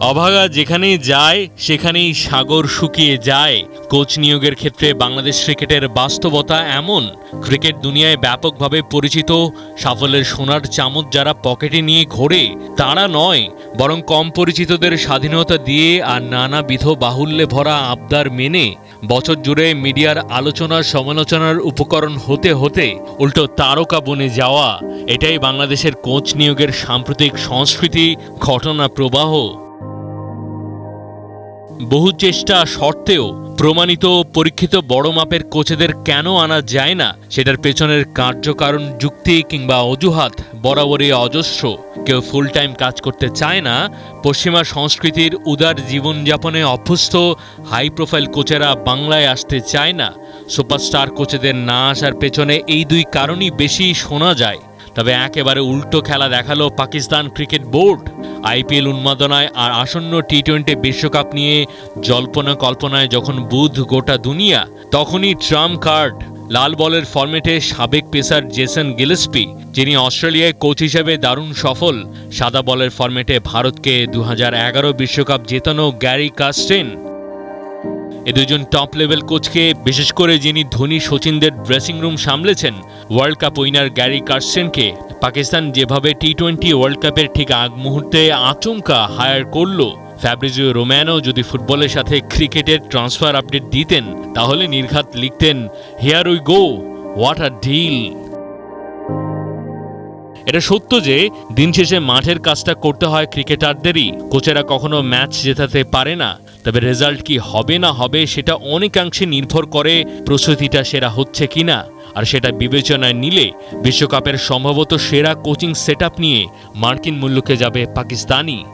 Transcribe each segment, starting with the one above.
অভাগা যেখানেই যায়, সেখানেই সাগর শুকিয়ে যায়। কোচ নিয়োগের ক্ষেত্রে বাংলাদেশ ক্রিকেটের বাস্তবতা এমন। ক্রিকেট দুনিয়ায় ব্যাপকভাবে পরিচিত, সাফল্যের সোনার চামচ যারা পকেটে নিয়ে ঘোরে, তারা নয়, বরং কম পরিচিতদের স্বাধীনতা দিয়ে আর নানাবিধ বাহুল্যে ভরা আবদার মেনে। বছর জুড়ে মিডিয়ার আলোচনা, সমালোচনার উপকরণ হতে হতে উল্টো তারকা বনে যাওয়া। এটাই বাংলাদেশের কোচ নিয়োগের সাম্প্রতিক সংস্কৃতি, ঘটনা প্রবাহ। বহু চেষ্টা সত্ত্বেও প্রমাণিত পরীক্ষিত বড় মাপের কোচেদের কেন আনা যায় না, সেটার পেছনের কার্যকারণ যুক্তি কিংবা অজুহাত বরাবরই অজস্র। কেউ ফুল টাইম কাজ করতে চায় না, পশ্চিমা সংস্কৃতির উদার জীবনযাপনে অভ্যস্ত হাই প্রোফাইল কোচেরা বাংলায় আসতে চায় না। সুপারস্টার কোচেদের না আসার পেছনে এই দুই কারণই বেশি শোনা যায়। তবে একেবারে উল্টো খেলা দেখাল পাকিস্তান ক্রিকেট বোর্ড। আইপিএল উন্মাদনায় আর আসন্ন টি টোয়েন্টি বিশ্বকাপ নিয়ে জল্পনা কল্পনায় যখন বুধ গোটা দুনিয়া, তখনই ট্রাম্প কার্ড। লাল বলের ফরম্যাটে সাবেক পেসার জেসন গিলেসপি, যিনি অস্ট্রেলিয়ায় কোচ হিসেবে দারুণ সফল, সাদা বলের ফরম্যাটে ভারতকে দু বিশ্বকাপ জেতানো গ্যারি কাস্টেন এ দুজন টপ লেভেল কোচকে বিশেষ করে যিনি ধোনি, সচিনদের ড্রেসিং রুম সামলেছেন ওয়ার্ল্ড কাপ উইনার গ্যারি কার্সেনকে পাকিস্তান যেভাবে টি টোয়েন্টি ওয়ার্ল্ড কাপের ঠিক আগ মুহূর্তে আচমকা হায়ার করল ফ্যাব্রিজিও রোম্যানো যদি ফুটবলের সাথে ক্রিকেটের ট্রান্সফার আপডেট দিতেন, তাহলে নির্ঘাত লিখতেন here we go what a deal এটা সত্য যে দিন শেষে মাঠের কাজটা করতে হয় ক্রিকেটারদেরই। কোচেরা কখনো ম্যাচ জেতাতে পারে না। তবে রেজাল্ট কি হবে না হবে সেটা অনেকাংশে নির্ভর করে প্রস্তুতিটা সেরা হচ্ছে কিনা। আর সেটা বিবেচনায় নিলে বিশ্বকাপের সম্ভবত সেরা কোচিং সেট নিয়ে মার্কিন মূল্যকে যাবে পাকিস্তানি।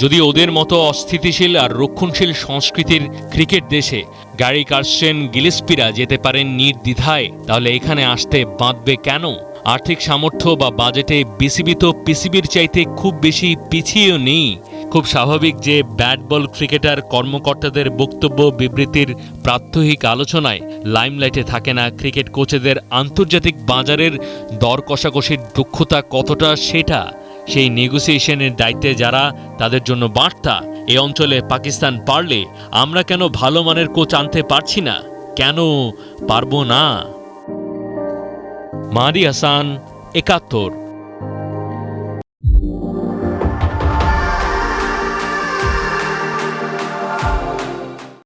যদি ওদের মতো অস্থিতিশীল আর রক্ষণশীল সংস্কৃতির ক্রিকেট দেশে গ্যারি কার্সেন গিলেস্পিরা যেতে পারেন নির্দ্বিধায়, তাহলে এখানে আসতে বাঁধবে কেন? আর্থিক সামর্থ্য বা বাজেটে বিসিবি তো পিসিবির চাইতে খুব বেশি পিছিয়েও নেই। খুব স্বাভাবিক যে ব্যাট বল ক্রিকেটার কর্মকর্তাদের বক্তব্য বিবৃতির প্রাত্যহিক আলোচনায় লাইমলাইটে থাকে না ক্রিকেট কোচেদের আন্তর্জাতিক বাজারের দর কষাকষির দক্ষতা কতটা সেটা। সেই নেগোসিয়েশনের দায়িত্বে যারা তাদের জন্য বার্তা এ অঞ্চলে পাকিস্তান পারলে আমরা কেন ভালো মানের কোচ আনতে পারছি না? কেন পারব না? মারি হাসান, একাত্তর।